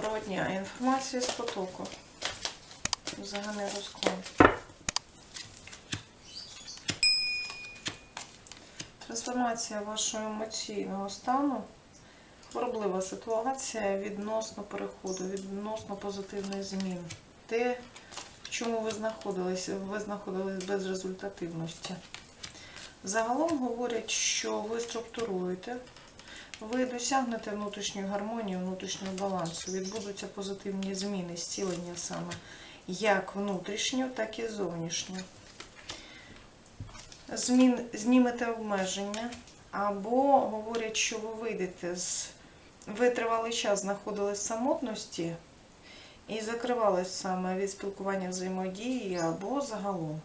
Доброго дня. Інформація з потоку. Загальний розклад. Трансформація вашого емоційного стану. Хвороблива ситуація відносно переходу, відносно позитивної зміни. Те, в чому ви знаходилися, ви знаходились без результативності. Загалом говорять, що ви структуруєте, ви досягнете внутрішньої гармонії, внутрішнього балансу. Відбудуться позитивні зміни, зцілення саме як внутрішньо, так і зовнішньо. Змін, знімете обмеження, або говорять, що ви вийдете з. Ви тривалий час знаходились в самотності і закривались саме від спілкування взаємодії, або загалом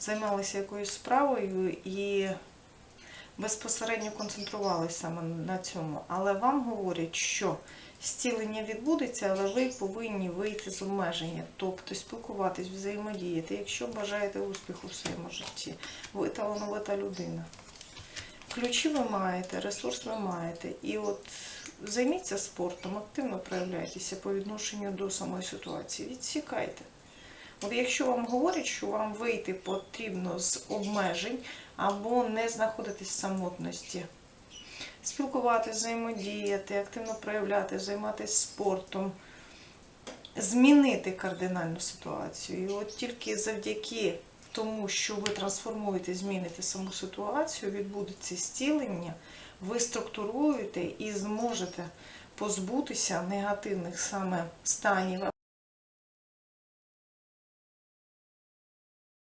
займалися якоюсь справою і безпосередньо концентрувалися саме на цьому. Але вам говорять, що зцілення відбудеться, але ви повинні вийти з обмеження, тобто спілкуватись, взаємодіяти, якщо бажаєте успіху в своєму житті. Ви талановита людина. Ключі ви маєте, ресурс ви маєте. І от займіться спортом, активно проявляйтеся по відношенню до самої ситуації. Відсікайте. От якщо вам говорять, що вам вийти потрібно з обмежень або не знаходитись в самотності, спілкуватися, взаємодіяти, активно проявляти, займатися спортом, змінити кардинальну ситуацію. І от тільки завдяки тому, що ви трансформуєте, зміните саму ситуацію, відбудеться зцілення, ви структуруєте і зможете позбутися негативних саме станів.